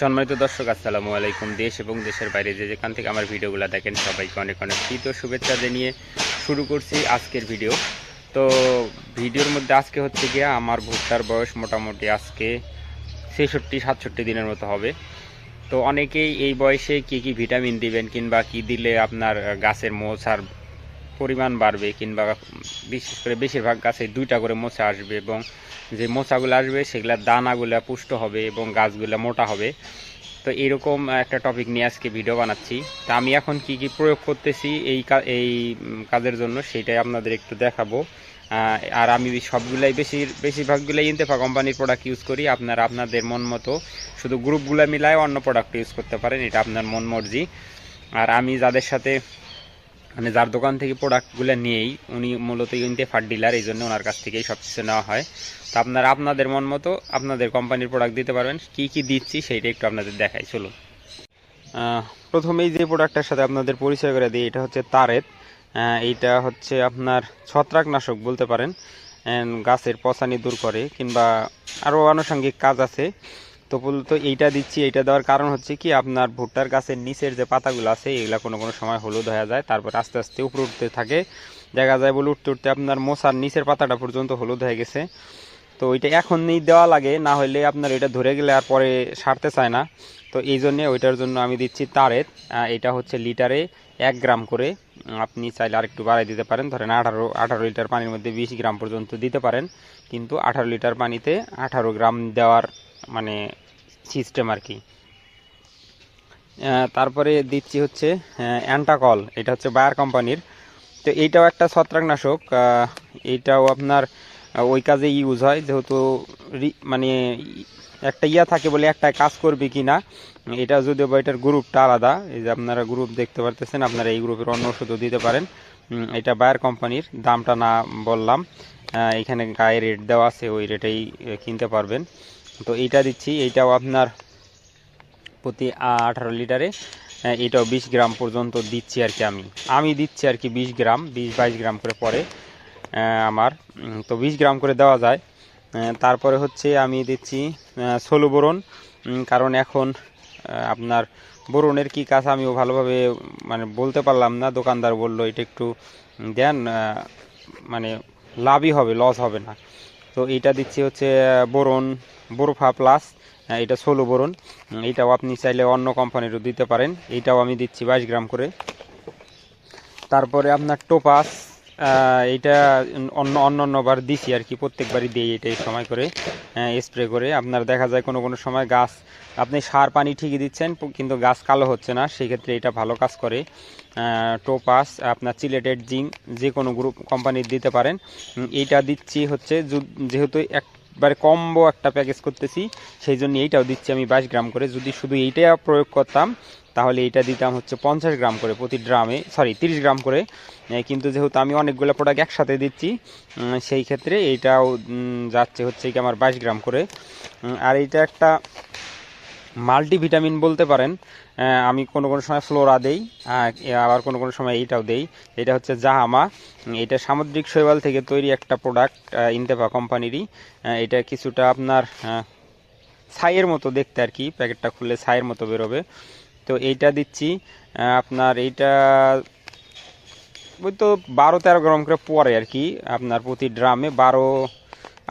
সম্মানিত দর্শক, আসসালামু আলাইকুম। দেশ এবং দেশের বাইরে যে যেখান থেকে আমার ভিডিওগুলো দেখেন, সবাইকে অনেক অনেক ও শুভেচ্ছা জানিয়ে শুরু করছি আজকের ভিডিও। তো ভিডিওর মধ্যে আজকে হচ্ছে গিয়া আমার ভুট্টার বয়স মোটামুটি আজকে ছেষট্টি, সাতষট্টি দিনের মতো হবে। তো অনেকেই এই বয়সে কি কি ভিটামিন দিবেন কিংবা কি দিলে আপনার গাছের মোছার পরিমাণ বাড়বে কিংবা বিশেষ করে বেশিরভাগ গাছে দুইটা করে মোচা আসবে এবং যে মোচাগুলো আসবে সেগুলোর দানাগুলো পুষ্ট হবে এবং গাছগুলো মোটা হবে। তো এরকম একটা টপিক নিয়ে আজকে ভিডিও বানাচ্ছি। তা আমি এখন কি কি প্রয়োগ করতেছি এই এই কাজের জন্য সেটাই আপনাদের একটু দেখাবো। আর আমি সবগুলাই বেশি, বেশিরভাগগুলাই ইন্তেফা কোম্পানির প্রোডাক্ট ইউজ করি। আপনারা আপনাদের মন মতো শুধু গ্রুপগুলো মিলায় অন্য প্রোডাক্ট ইউজ করতে পারেন, এটা আপনার মন মর্জি। আর আমি যাদের সাথে মানে যার দোকান থেকে প্রোডাক্টগুলো নিয়েই উনি মূলত ইন্তেফার ডিলার এই জন্য ওনার কাছ থেকেই সব কিছু নেওয়া হয়। তো আপনারা আপনাদের মন মতো আপনাদের কোম্পানির প্রোডাক্ট দিতে পারবেন। কি কি দিচ্ছি সেইটা একটু আপনাদের দেখাই, চলুন। প্রথমেই যে প্রোডাক্টের সাথে আপনাদের পরিচয় করে দিই, এটা হচ্ছে তারেত এইটা হচ্ছে আপনার ছত্রাকনাশক বলতে পারেন। গাছের পচানি দূর করে কিংবা আরও আনুষঙ্গিক কাজ আছে। তো মূলত এইটা দিচ্ছি, এইটা দেওয়ার কারণ হচ্ছে কি, আপনার ভুট্টার গাছের নিচের যে পাতাগুলো আছে, এগুলো কোনো কোনো সময় হলুদ হয়ে যায়, তারপর আস্তে আস্তে উপরে উঠতে থাকে। দেখা যায় বলে উঠতে উঠতে আপনার মোসার নিচের পাতাটা পর্যন্ত হলুদ হয়ে গেছে। তো ওইটা এখনই দেওয়া লাগে, না হলে আপনার এটা ধরে গেলে আর পরে সারতে চায় না। তো এই জন্যে ওইটার জন্য আমি দিচ্ছি তারেত এটা হচ্ছে লিটারে এক গ্রাম করে। আপনি চাইলে আরেকটু বাড়াই দিতে পারেন, ধরেন আঠারো আঠারো লিটার পানির মধ্যে বিশ গ্রাম পর্যন্ত দিতে পারেন। কিন্তু আঠারো লিটার পানিতে আঠারো গ্রাম দেওয়ার মানে সিস্টেম আর কি। তারপরে দিচ্ছি হচ্ছে অ্যান্টাকল এটা হচ্ছে বায়ার কোম্পানির তো এইটাও একটা ছত্রাকনাশক এইটাও আপনার ওই কাজে ইউজ হয়, যেহেতু মানে একটা ইয়া থাকে বলে একটা কাজ করবে কি না এটা যদিও বা এটার গ্রুপটা আলাদা, এই যে আপনারা গ্রুপ দেখতে পারতেছেন, আপনারা এই গ্রুপের অন্য ওষুধও দিতে পারেন। এটা বায়ার কোম্পানির দামটা না বললাম এখানে গায়ে রেট দেওয়া আছে, ওই রেটেই কিনতে পারবেন। তো এইটা দিচ্ছি, এইটাও আপনার প্রতি আঠারো লিটারে এটাও বিশ গ্রাম পর্যন্ত দিচ্ছি আর কি আমি। আমি দিচ্ছি আর কি বিশ গ্রাম, বিশ বাইশ গ্রাম করে পরে আমার তো বিশ গ্রাম করে দেওয়া যায়। তারপরে হচ্ছে আমি দিচ্ছি ষোলো বোরন কারণ এখন আপনার বোরনের কি কাজ আমিও ভালোভাবে মানে বলতে পারলাম না, দোকানদার বলল, এটা একটু দেন মানে লাভই হবে লস হবে না। তো এটা দিচ্ছি হচ্ছে বোরন বোরফা প্লাস এটা ষোলো বোরন। এটাও আপনি চাইলে অন্য কোম্পানিরও দিতে পারেন। এটাও আমি দিচ্ছি বাইশ গ্রাম করে। তারপরে আপনার টোপাস এইটা অন্য অন্য অন্যবার দিছি আর কি, প্রত্যেকবারই দিই এটা এই সময় করে স্প্রে করে। আপনার দেখা যায় কোনো কোনো সময় গাছ, আপনি সার পানি ঠিকই দিচ্ছেন কিন্তু গাছ কালো হচ্ছে না, সেক্ষেত্রে এটা ভালো কাজ করে। টোপাস, আপনার চিলেটেড জিং যে কোনো গ্রুপ কোম্পানির দিতে পারেন। এইটা দিচ্ছি হচ্ছে যেহেতু যেহেতু একবারে কম্বো একটা প্যাকেজ করতেছি সেই জন্য এইটাও দিচ্ছি আমি বাইশ গ্রাম করে। যদি শুধু এইটা প্রয়োগ করতাম, তাহলে এইটা দিতাম হচ্ছে পঞ্চাশ গ্রাম করে প্রতি ড্রামে সরি তিরিশ গ্রাম করে। কিন্তু যেহেতু আমি অনেকগুলো প্রোডাক্ট একসাথে দিচ্ছি সেই ক্ষেত্রে এইটাও যাচ্ছে হচ্ছে কি আমার বাইশ গ্রাম করে। আর এইটা একটা মাল্টিভিটামিন বলতে পারেন আমি কোনো কোনো সময় ফ্লোরা দেই আবার কোনো কোনো সময় এইটাও দেই। এটা হচ্ছে জাহামা এটা সামুদ্রিক শৈবাল থেকে তৈরি একটা প্রোডাক্ট ইন্তেফা কোম্পানিরই। এটা কিছুটা আপনার ছাইয়ের মতো দেখতে আর কি, প্যাকেটটা খুললে ছাইয়ের মতো বেরোবে। তো এইটা দিচ্ছি আপনার এইটা ওই তো বারো তেরো গ্রাম করে পরে আর কি, আপনার প্রতি ড্রামে বারো,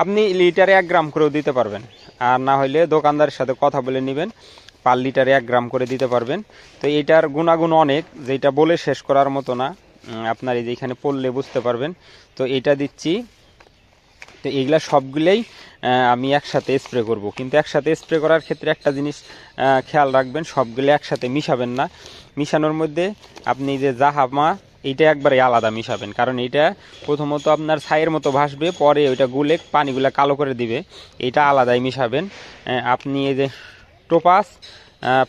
আপনি লিটারে এক গ্রাম করেও দিতে পারবেন। আর না হলে দোকানদারের সাথে কথা বলে নেবেন। পার লিটারে এক গ্রাম করে দিতে পারবেন। তো এটার গুণাগুণ অনেক, যেটা বলে শেষ করার মতো না। আপনার এই যে এখানে পড়লে বুঝতে পারবেন। তো এটা দিচ্ছি। তো এইগুলা সবগুলোই আমি একসাথে স্প্রে করব। কিন্তু একসাথে স্প্রে করার ক্ষেত্রে একটা জিনিস খেয়াল রাখবেন, সবগুলো একসাথে মিশাবেন না। মিশানোর মধ্যে আপনি যে জাহামা এইটা একবারে আলাদা মিশাবেন। কারণ এটা প্রথমত আপনার ছাইয়ের মতো ভাসবে, পরে ওইটা গুলে পানিগুলো কালো করে দিবে। এটা আলাদাই মিশাবেন। আপনি এই যে টোপাস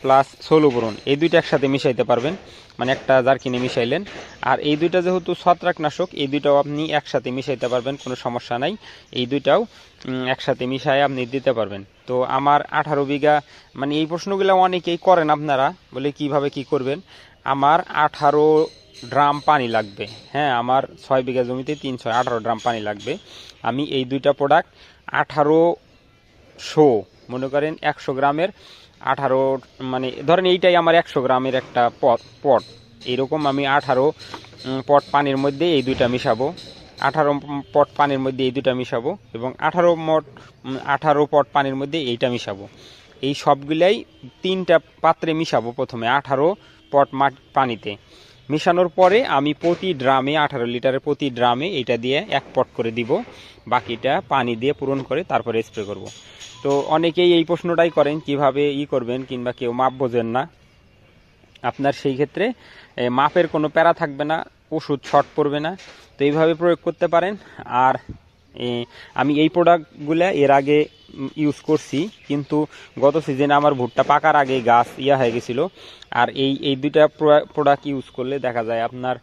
প্লাস সোলুবরণ এই দুইটা একসাথে মিশাইতে পারবেন। মানে একটা জারকিনে মিশাইলেন। আর এই দুইটা যেহেতু ছত্রাকনাশক, এই দুইটাও আপনি একসাথে মিশাইতে পারবেন, কোনো সমস্যা নাই। এই দুইটাও একসাথে মিশাই আপনি দিতে পারবেন। তো আমার আঠারো বিঘা মানে এই প্রশ্নগুলো অনেকেই করেন আপনারা, বলে কীভাবে কি করবেন? আমার আঠারো ড্রাম পানি লাগবে। হ্যাঁ আমার ছয় বিঘা জমিতে তিন ছয় আঠারো ড্রাম পানি লাগবে। আমি এই দুইটা প্রোডাক্ট আঠারো শো মনে করেন একশো গ্রামের আঠারো মানে ধরেন এইটাই আমার একশো গ্রামের একটা পট পট। এরকম আমি আঠারো পট পানির মধ্যে এই দুইটা মিশাবো। আঠারো পট পানির মধ্যে এই দুইটা মিশাবো এবং আঠারো মট আঠারো পট পানির মধ্যে এইটা মিশাবো। এই সবগুলাই তিনটা পাত্রে মিশাবো প্রথমে আঠারো পট মাটি, পানিতে। মিশানোর পরে আমি প্রতি ড্রামে আঠারো লিটারের প্রতি ড্রামে এটা দিয়ে এক পট করে দিব। বাকিটা পানি দিয়ে পূরণ করে তারপরে স্প্রে করব। তো অনেকেই এই প্রশ্নটাই করেন, কীভাবে ই করবেন কিংবা কেউ মাপ বোঝেন না। আপনার সেই ক্ষেত্রে মাপের কোনো প্যারা থাকবে না, ওষুধ শর্ট পড়বে না। তো এইভাবে প্রয়োগ করতে পারেন। আর আমি এই প্রোডাক্টগুলো এর আগে ইউজ করছি, কিন্তু গত সিজনে আমার ভুট্টা পাকার আগে গাছ ইয়া হয়ে গেছিল। আর এই এই দুইটা প্রোডাক্ট ইউজ করলে দেখা যায় আপনার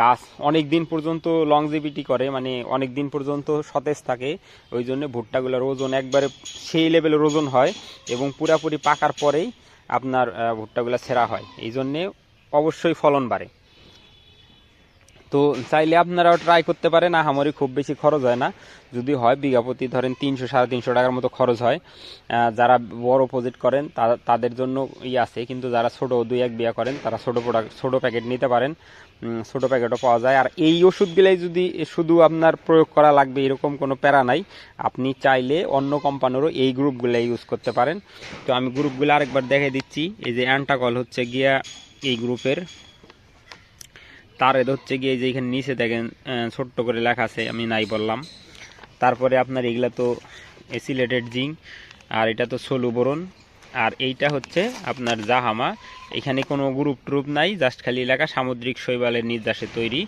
গাছ অনেক দিন পর্যন্ত লংজিভিটি করে মানে অনেক দিন পর্যন্ত সতেজ থাকে। ওই জন্য ভুট্টাগুলোর ওজন একবারে সেই লেভেলের ওজন হয় এবং পুরাপুরি পাকার পরেই আপনার ভুট্টাগুলো ছেঁড়া হয়। এই জন্যে অবশ্যই ফলন বাড়ে। তো চাইলে আপনারাও ট্রাই করতে পারেন, আহামরি খুব বেশি খরচ হয় না। যদি হয়, বিঘা প্রতি ধরেন তিনশো, সাড়ে তিনশো টাকার মতো খরচ হয়। যারা বড় প্রজেক্ট করেন তাদের জন্য ই আছে, কিন্তু যারা ছোট, দুই এক বিয়া করেন, তারা ছোট প্রোডাক্ট ছোট প্যাকেট নিতে পারেন। ছোট প্যাকেটও পাওয়া যায়। আর এই ওষুধগুলাই যদি শুধু আপনার প্রয়োগ করা লাগবে, এরকম কোনো প্যারা নাই। আপনি চাইলে অন্য কোম্পানিরও এই গ্রুপগুলো ইউজ করতে পারেন। তো আমি গ্রুপগুলো আরেকবার দেখে দিচ্ছি। এই যে অ্যান্টাকল হচ্ছে গিয়া এই গ্রুপের তারের হচ্ছে গিয়ে যে এখানে নিচে দেখেন ছোট্ট করে লেখা আছে, আমি নাই বললাম। তারপরে আপনার এগুলা তো এসিলেটেড জিঙ্ক আর এটা তো সলুবরণ আর এইটা হচ্ছে আপনার জাহামা। এখানে কোনো গ্রুপ ট্রুপ নাই জাস্ট খালি লেখা সামুদ্রিক শৈবালের নির্যাসে তৈরি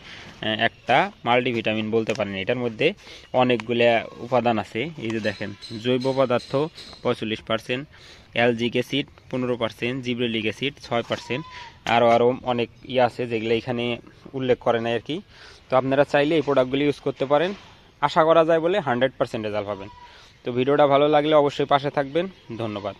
একটা মাল্টিভিটামিন বলতে পারেন। এটার মধ্যে অনেকগুলো উপাদান আছে। এই যে দেখেন, জৈব পদার্থ পঁয়চল্লিশ পার্সেন্ট অ্যালজিক অ্যাসিড পনেরো পার্সেন্ট জিব্রেলিক অ্যাসিড ছয় পার্সেন্ট আরও আরও অনেক ইয়ে আছে যেগুলো এখানে উল্লেখ করে না আর কি। তো আপনারা চাইলে এই প্রোডাক্টগুলি ইউজ করতে পারেন। আশা করা যায় বলে হান্ড্রেড পার্সেন্ট রেজাল্ট পাবেন। তো ভিডিওটা ভালো লাগলে অবশ্যই পাশে থাকবেন। ধন্যবাদ।